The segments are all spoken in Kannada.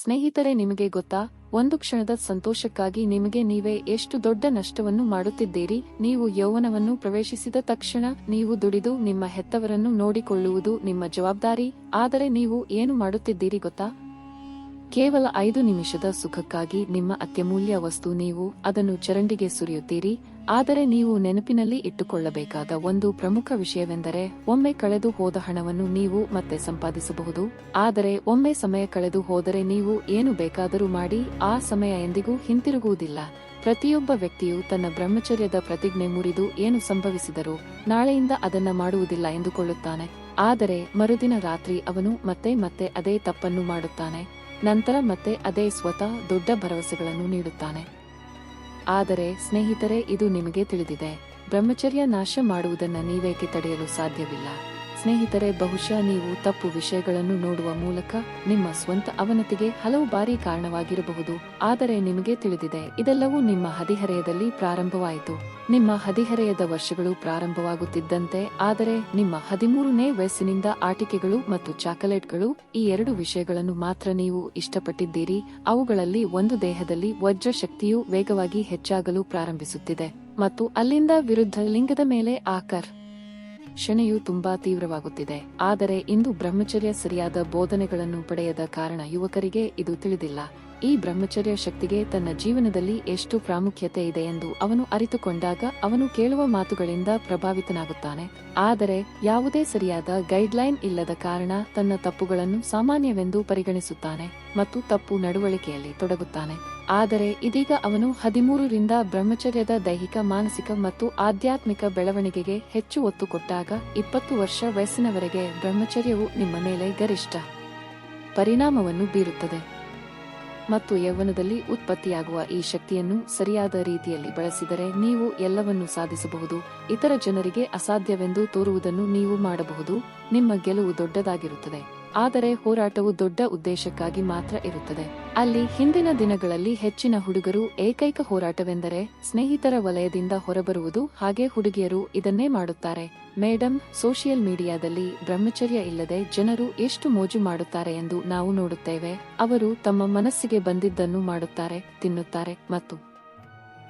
ಸ್ನೇಹಿತರೆ, ನಿಮಗೆ ಗೊತ್ತಾ? ಒಂದು ಕ್ಷಣದ ಸಂತೋಷಕ್ಕಾಗಿ ನಿಮಗೆ ನೀವೇ ಎಷ್ಟು ದೊಡ್ಡ ನಷ್ಟವನ್ನು ಮಾಡುತ್ತಿದ್ದೀರಿ? ನೀವು ಯೌವನವನ್ನು ಪ್ರವೇಶಿಸಿದ ತಕ್ಷಣ ನೀವು ದುಡಿದು ನಿಮ್ಮ ಹೆತ್ತವರನ್ನು ನೋಡಿಕೊಳ್ಳುವುದು ನಿಮ್ಮ ಜವಾಬ್ದಾರಿ. ಆದರೆ ನೀವು ಏನು ಮಾಡುತ್ತಿದ್ದೀರಿ ಗೊತ್ತಾ? ಕೇವಲ ಐದು ನಿಮಿಷದ ಸುಖಕ್ಕಾಗಿ ನಿಮ್ಮ ಅತ್ಯಮೂಲ್ಯ ವಸ್ತು ನೀವು ಅದನ್ನು ಚರಂಡಿಗೆ ಸುರಿಯುತ್ತೀರಿ. ಆದರೆ ನೀವು ನೆನಪಿನಲ್ಲಿ ಇಟ್ಟುಕೊಳ್ಳಬೇಕಾದ ಒಂದು ಪ್ರಮುಖ ವಿಷಯವೆಂದರೆ, ಒಮ್ಮೆ ಕಳೆದು ಹೋದ ಹಣವನ್ನು ನೀವು ಮತ್ತೆ ಸಂಪಾದಿಸಬಹುದು. ಆದರೆ, ಒಮ್ಮೆ ಸಮಯ ಕಳೆದು ಹೋದರೆ ನೀವು ಏನು ಬೇಕಾದರೂ ಮಾಡಿ, ಆ ಸಮಯ ಎಂದಿಗೂ ಹಿಂತಿರುಗುವುದಿಲ್ಲ. ಪ್ರತಿಯೊಬ್ಬ ವ್ಯಕ್ತಿಯು ತನ್ನ ಬ್ರಹ್ಮಚರ್ಯದ ಪ್ರತಿಜ್ಞೆ ಮುರಿದು ಏನು ಸಂಭವಿಸಿದರೂ, ನಾಳೆಯಿಂದ ಅದನ್ನ ಮಾಡುವುದಿಲ್ಲ ಎಂದುಕೊಳ್ಳುತ್ತಾನೆ. ಆದರೆ, ಮರುದಿನ ರಾತ್ರಿ ಅವನು ಮತ್ತೆ ಮತ್ತೆ ಅದೇ ತಪ್ಪನ್ನು ಮಾಡುತ್ತಾನೆ. ನಂತರ ಮತ್ತೆ ಅದೇ ಸ್ವತಃ ದೊಡ್ಡ ಭರವಸೆಗಳನ್ನು ನೀಡುತ್ತಾನೆ. ಆದರೆ ಸ್ನೇಹಿತರೆ ಇದು ನಿಮಗೆ ತಿಳಿದಿದೆ. ಬ್ರಹ್ಮಚರ್ಯ ನಾಶ ಮಾಡುವುದನ್ನು ನೀವೇಕೆ ತಡೆಯಲು ಸಾಧ್ಯವಿಲ್ಲ. ಸ್ನೇಹಿತರೆ, ಬಹುಶಃ ನೀವು ತಪ್ಪು ವಿಷಯಗಳನ್ನು ನೋಡುವ ಮೂಲಕ ನಿಮ್ಮ ಸ್ವಂತ ಅವನತಿಗೆ ಹಲವು ಬಾರಿ ಕಾರಣವಾಗಿರಬಹುದು. ಆದರೆ ನಿಮಗೆ ತಿಳಿದಿದೆ, ಇದೆಲ್ಲವೂ ನಿಮ್ಮ ಹದಿಹರೆಯದಲ್ಲಿ ಪ್ರಾರಂಭವಾಯಿತು. ನಿಮ್ಮ ಹದಿಹರೆಯದ ವರ್ಷಗಳು ಪ್ರಾರಂಭವಾಗುತ್ತಿದ್ದಂತೆ, ಆದರೆ ನಿಮ್ಮ ಹದಿಮೂರನೇ ವಯಸ್ಸಿನಿಂದ ಆಟಿಕೆಗಳು ಮತ್ತು ಚಾಕೊಲೇಟ್ಗಳು ಈ ಎರಡು ವಿಷಯಗಳನ್ನು ಮಾತ್ರ ನೀವು ಇಷ್ಟಪಟ್ಟಿದ್ದೀರಿ. ಅವುಗಳಲ್ಲಿ ಒಂದು ದೇಹದಲ್ಲಿ ವಜ್ರಶಕ್ತಿಯು ವೇಗವಾಗಿ ಹೆಚ್ಚಾಗಲು ಪ್ರಾರಂಭಿಸುತ್ತಿದೆ ಮತ್ತು ಅಲ್ಲಿಂದ ವಿರುದ್ಧ ಲಿಂಗದ ಮೇಲೆ ಆಕರ್ ಕ್ಷಣೆಯು ತುಂಬಾ ತೀವ್ರವಾಗುತ್ತಿದೆ. ಆದರೆ ಇಂದು ಬ್ರಹ್ಮಚರ್ಯ ಸರಿಯಾದ ಬೋಧನೆಗಳನ್ನು ಪಡೆಯದ ಕಾರಣ ಯುವಕರಿಗೆ ಇದು ತಿಳಿದಿಲ್ಲ. ಈ ಬ್ರಹ್ಮಚರ್ಯ ಶಕ್ತಿಗೆ ತನ್ನ ಜೀವನದಲ್ಲಿ ಎಷ್ಟು ಪ್ರಾಮುಖ್ಯತೆ ಇದೆ ಎಂದು ಅವನು ಅರಿತುಕೊಂಡಾಗ ಅವನು ಕೇಳುವ ಮಾತುಗಳಿಂದ ಪ್ರಭಾವಿತನಾಗುತ್ತಾನೆ. ಆದರೆ ಯಾವುದೇ ಸರಿಯಾದ ಗೈಡ್ಲೈನ್ ಇಲ್ಲದ ಕಾರಣ ತನ್ನ ತಪ್ಪುಗಳನ್ನು ಸಾಮಾನ್ಯವೆಂದು ಪರಿಗಣಿಸುತ್ತಾನೆ ಮತ್ತು ತಪ್ಪು ನಡವಳಿಕೆಯಲ್ಲಿ ತೊಡಗುತ್ತಾನೆ. ಆದರೆ ಇದೀಗ ಅವನು ಹದಿಮೂರರಿಂದ ಬ್ರಹ್ಮಚರ್ಯದ ದೈಹಿಕ, ಮಾನಸಿಕ ಮತ್ತು ಆಧ್ಯಾತ್ಮಿಕ ಬೆಳವಣಿಗೆಗೆ ಹೆಚ್ಚು ಒತ್ತು ಕೊಟ್ಟಾಗ ಇಪ್ಪತ್ತು ವರ್ಷ ವಯಸ್ಸಿನವರೆಗೆ ಬ್ರಹ್ಮಚರ್ಯವು ನಿಮ್ಮ ಮೇಲೆ ಗರಿಷ್ಠ ಪರಿಣಾಮವನ್ನು ಬೀರುತ್ತದೆ. ಮತ್ತು ಯೌವನದಲ್ಲಿ ಉತ್ಪತ್ತಿಯಾಗುವ ಈ ಶಕ್ತಿಯನ್ನು ಸರಿಯಾದ ರೀತಿಯಲ್ಲಿ ಬಳಸಿದರೆ ನೀವು ಎಲ್ಲವನ್ನೂ ಸಾಧಿಸಬಹುದು. ಇತರ ಜನರಿಗೆ ಅಸಾಧ್ಯವೆಂದು ತೋರುವುದನ್ನು ನೀವು ಮಾಡಬಹುದು. ನಿಮ್ಮ ಗೆಲುವು ದೊಡ್ಡದಾಗಿರುತ್ತದೆ. ಆದರೆ ಹೋರಾಟವು ದೊಡ್ಡ ಉದ್ದೇಶಕ್ಕಾಗಿ ಮಾತ್ರ ಇರುತ್ತದೆ. ಅಲ್ಲಿ ಹಿಂದಿನ ದಿನಗಳಲ್ಲಿ ಹೆಚ್ಚಿನ ಹುಡುಗರು ಏಕೈಕ ಹೋರಾಟವೆಂದರೆ ಸ್ನೇಹಿತರ ವಲಯದಿಂದ ಹೊರಬರುವುದು. ಹಾಗೆ ಹುಡುಗಿಯರು ಇದನ್ನೇ ಮಾಡುತ್ತಾರೆ. ಮೇಡಮ್ ಸೋಷಿಯಲ್ ಮೀಡಿಯಾದಲ್ಲಿ ಬ್ರಹ್ಮಚರ್ಯ ಇಲ್ಲದೆ ಜನರು ಎಷ್ಟು ಮೋಜು ಮಾಡುತ್ತಾರೆ ಎಂದು ನಾವು ನೋಡುತ್ತೇವೆ. ಅವರು ತಮ್ಮ ಮನಸ್ಸಿಗೆ ಬಂದಿದ್ದನ್ನು ಮಾಡುತ್ತಾರೆ, ತಿನ್ನುತ್ತಾರೆ ಮತ್ತು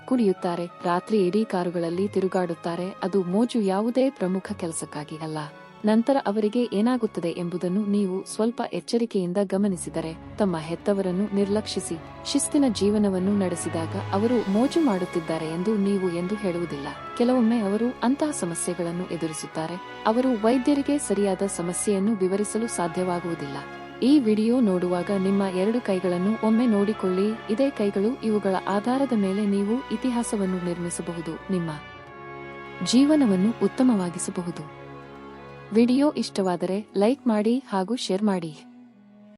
ಕುಡಿಯುತ್ತಾರೆ ರಾತ್ರಿ ಇಡೀ ಕಾರುಗಳಲ್ಲಿ ತಿರುಗಾಡುತ್ತಾರೆ. ಅದು ಮೋಜು ಯಾವುದೇ ಪ್ರಮುಖ ಕೆಲಸಕ್ಕಾಗಿ ಅಲ್ಲ. ನಂತರ ಅವರಿಗೆ ಏನಾಗುತ್ತದೆ ಎಂಬುದನ್ನು ನೀವು ಸ್ವಲ್ಪ ಎಚ್ಚರಿಕೆಯಿಂದ ಗಮನಿಸಿದರೆ, ತಮ್ಮ ಹೆತ್ತವರನ್ನು ನಿರ್ಲಕ್ಷಿಸಿ, ಶಿಸ್ತಿನ ಜೀವನವನ್ನು ನಡೆಸಿದಾಗ ಅವರು ಮೋಜು ಮಾಡುತ್ತಿದ್ದಾರೆ ಎಂದು ನೀವು ಎಂದು ಹೇಳುವುದಿಲ್ಲ. ಕೆಲವೊಮ್ಮೆ ಅವರು ಅಂತಹ ಸಮಸ್ಯೆಗಳನ್ನು ಎದುರಿಸುತ್ತಾರೆ. ಅವರು ವೈದ್ಯರಿಗೆ ಸರಿಯಾದ ಸಮಸ್ಯೆಯನ್ನು ವಿವರಿಸಲು ಸಾಧ್ಯವಾಗುವುದಿಲ್ಲ. ಈ ವಿಡಿಯೋ ನೋಡುವಾಗ ನಿಮ್ಮ ಎರಡು ಕೈಗಳನ್ನು ಒಮ್ಮೆ ನೋಡಿಕೊಳ್ಳಿ. ಇದೇ ಕೈಗಳು ಇವುಗಳ ಆಧಾರದ ಮೇಲೆ ನೀವು ಇತಿಹಾಸವನ್ನು ನಿರ್ಮಿಸಬಹುದು. ನಿಮ್ಮ ಜೀವನವನ್ನು ಉತ್ತಮವಾಗಿಸಬಹುದು. ವಿಡಿಯೋ ಇಷ್ಟವಾದರೆ ಲೈಕ್ ಮಾಡಿ ಹಾಗೂ ಶೇರ್ ಮಾಡಿ.